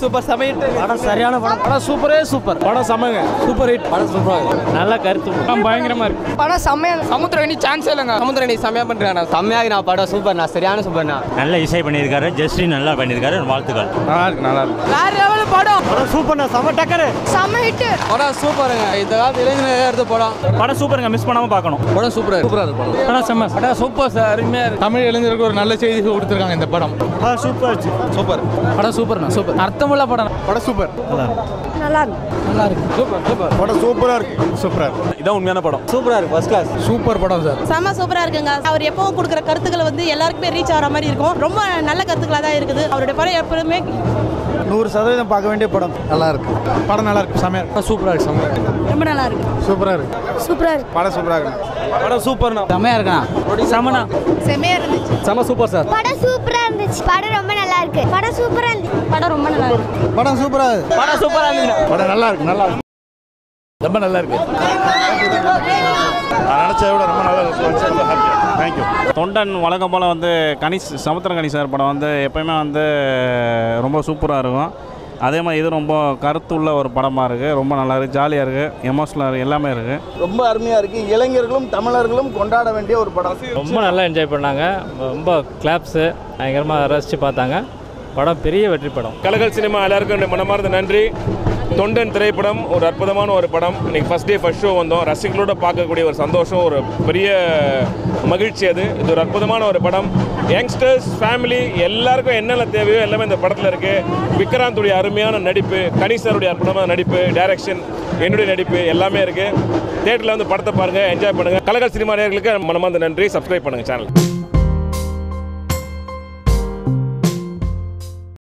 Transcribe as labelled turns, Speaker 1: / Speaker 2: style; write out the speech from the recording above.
Speaker 1: Super சமையல்
Speaker 2: படம் சரியான படம்.
Speaker 1: படம் சூப்பரே சூப்பர் படம் சமங்க. சூப்பர் ஹிட் படம் சூப்பராக
Speaker 2: நல்ல கருத்து. படம் பயங்கரமா இருக்கு.
Speaker 3: படம் செம்மையா
Speaker 1: சமுத்திரணி சான்ஸே இல்லைங்க. சமுத்திரணி செம்மையா பண்றாங்க
Speaker 4: செம்மையாக நான் படம் சூப்பர்ண்ணா சரியான சூப்பர்ண்ணா
Speaker 5: நல்ல இசை பண்ணியிருக்காரு. ஜஸ்டி நல்லா பண்ணியிருக்காரு. வாழ்த்துக்கள்.
Speaker 1: நல்லா இருக்கு நல்லா இருக்கு.
Speaker 3: வேற லெவல் படம்.
Speaker 2: படம் சூப்பர்ண்ணா செம டக்கரு.
Speaker 3: ஹிட்
Speaker 1: படம் சூப்பருங்க இந்த காலத்து இளைஞர் எடுத்த படம்.
Speaker 5: படம் சூப்பருங்க மிஸ் பண்ணாம பார்க்கணும்.
Speaker 1: படம் சூப்பரா சூப்பரா இருக்கு. படம்.
Speaker 2: படம் செம்ம
Speaker 1: படம் சூப்பர் சார் அருமையா இருக்கு.
Speaker 6: தமிழ் இளைஞருக்கு ஒரு நல்ல செய்தி கொடுத்துருக்காங்க இந்த படம்.
Speaker 2: படம் சூப்பர்
Speaker 6: சூப்பர்
Speaker 1: படம் சூப்பர்ண்ணா சூப்பர் அர்த்தமுள்ள படம்.
Speaker 6: படம் சூப்பர்.
Speaker 3: நல்லா இருக்கு.
Speaker 1: நல்லா இருக்கு. Super super.
Speaker 6: படம் சூப்பரா இருக்கு. சூப்பரா இருக்கு.
Speaker 1: இதான் உண்மையான படம்.
Speaker 2: சூப்பரா இருக்கு ஃபர்ஸ்ட் கிளாஸ்
Speaker 6: சூப்பர் படம் சார்.
Speaker 7: செம்ம சூப்பரா இருக்குங்க. அவர் எப்பவும் கொடுக்குற கருத்துக்கள் வந்து எல்லாருக்குமே ரீச் ஆகிற மாதிரி இருக்கும். ரொம்ப நல்ல கருத்துக்களா தான் இருக்குது. அவருடைய படம் எப்பவுமே
Speaker 2: நூறு சதவீதம் பார்க்க வேண்டிய படம்.
Speaker 6: நல்லா இருக்கு. படம் நல்லா இருக்கு. செம்மையா
Speaker 1: சூப்பரா இருக்கு செம்மையா
Speaker 7: ரொம்ப நல்லா இருக்கு.
Speaker 6: சூப்பரா இருக்கு.
Speaker 7: சூப்பரா இருக்கு.
Speaker 6: படம் சூப்பரா இருக்கு
Speaker 1: படம் சூப்பர்ண்ணா. செம்மையா இருக்கா
Speaker 2: செமனா
Speaker 7: செம்மையா இருந்துச்சு.
Speaker 1: செம சூப்பர் சார்.
Speaker 8: படம் சூப்பரா இருந்துச்சு. படம் ரொம்ப நல்லா இருக்கு. படம் சூப்பரா இருந்துச்சு
Speaker 7: படம் ரொம்ப நல்லா இருக்கு.
Speaker 6: படம் சூப்பரா இருக்கு.
Speaker 1: படம் சூப்பரா இருந்துச்சு
Speaker 6: படம் நல்லா இருக்கு நல்லா இருக்கு.
Speaker 1: ரொம்ப நல்லா இருக்கு.
Speaker 6: நினைச்சதை விட ரொம்ப நல்லா இருக்கு. தேங்க்யூ
Speaker 9: தொண்டன் வழக்கம் போல் வந்து கணிஷ் சமுத்திர கணி சார் படம் வந்து எப்பயுமே வந்து ரொம்ப சூப்பராக இருக்கும். அதே மாதிரி இது ரொம்ப கருத்துள்ள ஒரு படமாக இருக்குது ரொம்ப நல்லா இருக்குது ஜாலியாக இருக்குது எமோஷனலாக இருக்குது எல்லாமே இருக்குது
Speaker 10: ரொம்ப அருமையாக இருக்குது இளைஞர்களும் தமிழர்களும் கொண்டாட வேண்டிய ஒரு படம்.
Speaker 2: ரொம்ப நல்லா என்ஜாய் பண்ணாங்க. ரொம்ப கிளாப்ஸு பயங்கரமாக ரசித்து பார்த்தாங்க. படம் பெரிய வெற்றி படம்.
Speaker 11: கலகல் சினிமா எல்லாருக்கும் மனமார்ந்த நன்றி. தொண்டன் திரைப்படம் ஒரு அற்புதமான ஒரு படம். இன்றைக்கி ஃபஸ்ட் டே ஃபஸ்ட் ஷோ வந்தோம். ரசிகர்களோட பார்க்கக்கூடிய ஒரு சந்தோஷம் ஒரு பெரிய மகிழ்ச்சி அது. இது ஒரு அற்புதமான ஒரு படம். யங்ஸ்டர்ஸ் ஃபேமிலி எல்லாருக்கும் என்னென்ன தேவையோ எல்லாமே இந்த படத்தில் இருக்குது விக்ராந்துடைய அருமையான நடிப்பு கணேசருடைய அற்புதமான நடிப்பு டைரக்ஷன் என்னுடைய நடிப்பு எல்லாமே இருக்குது தேட்டரில் வந்து படத்தை பாருங்கள் என்ஜாய் பண்ணுங்கள் கலகல் சினிமா நேர்களுக்கு மனமார்ந்த நன்றி. சப்ஸ்கிரைப் பண்ணுங்கள் சேனல்